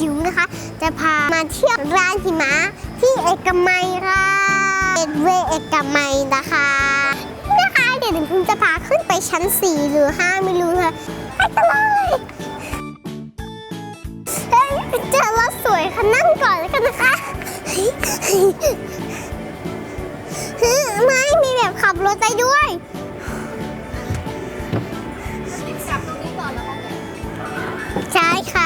จิ๋วนะคะ จะพามาเที่ยวร้านหิมะที่เอกมัยค่ะเอ็ดเวเอกมัยนะคะนี่นะคะเดี๋ยวหนูจะพาขึ้นไปชั้น 4 หรือ 5 ไม่รู้ค่ะไปกันเลยเฮ้ยเจอรถสวยค่ะนั่งก่อนแล้วกันนะคะไม่มีแบบขับรถได้ด้วยใช่ค่ะ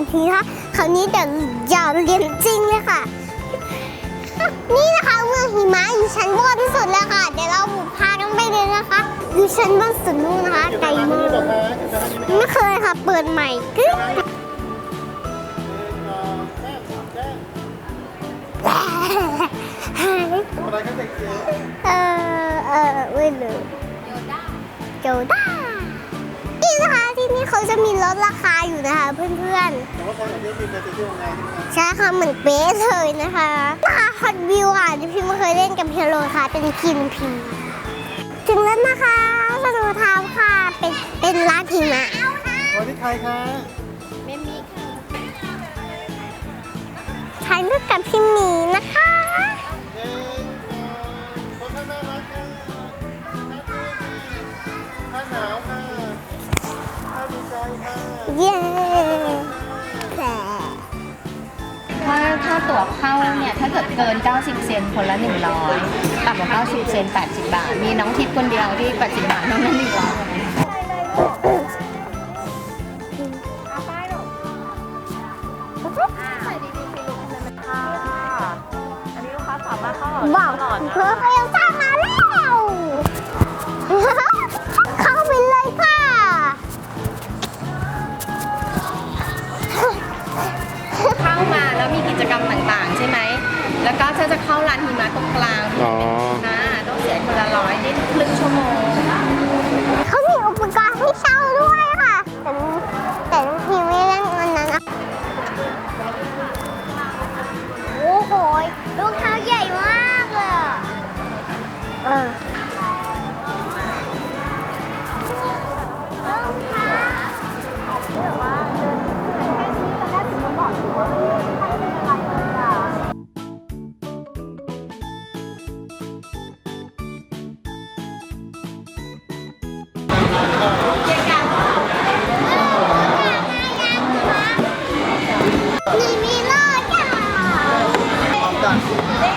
อีกทีนะคะคราวนี้เดี๋ยวอย่าเรียนจริงเลยค่ะ นี่นะคะเมืองหิมะอยู่ชั้นบนที่สุดแล้วค่ะ เดี๋ยวเราพากันไปเลยนะคะ อยู่ชั้นบนสุดนู่นนะคะไกลมากไม่เคยค่ะ เปิดใหม่กึ๊กเออเออไม่รู้โจด้านี่ นะคะที่นี่เขาจะมีลดราคาอยู่นะคะเพื่อนๆใช่ค่ะเหมือนเป๊ะเลยนะคะนะคะฮอตวิวค่ะที่พี่ไม่เคยเล่นกับเฮโร่ค่ะ เป็นกินพีถึงแล้วนะคะสนุทามค่ะ เป็นเป็นร้านหิมะวันที่ใครคะถ่ายรูปกับพี่หมีนะคะ เย้แผลถ้าถ้าตั๋วเข้าเนี่ยถ้าเกิดเกิน 90 เซนคนละ 100ต่ำกว่า90 เซน80 บาท มีน้องทิพย์คนเดียวที่ 80 บาทน้องนั้น100บอกเพื่อเอลซ่ามาแล้ กิจกรรมต่างๆ ใช่ไหม แล้วก็ถ้าจะเข้าร้านหิมะตรงกลางอ๋ออ่าต้องเสียคนละร้อยได้ครึ่งชั่วโมง เขามีอุปกรณ์ให้เช่าด้วยค่ะ แต่แต่น้องพีไม่เล่นอันนั้นอะโอ้โหรองเท้าใหญ่มากเลยอะเออ นี่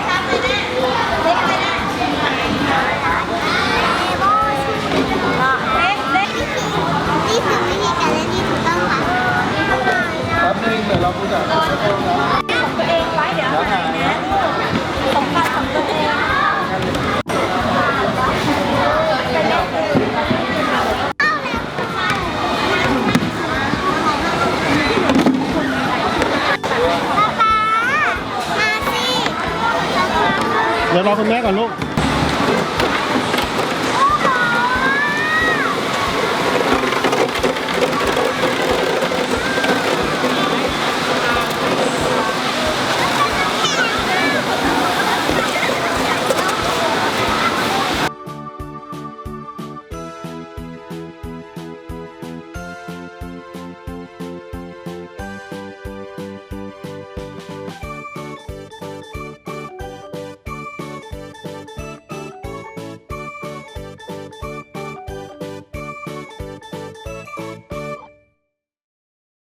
รอคุณแม่ก่อนลูก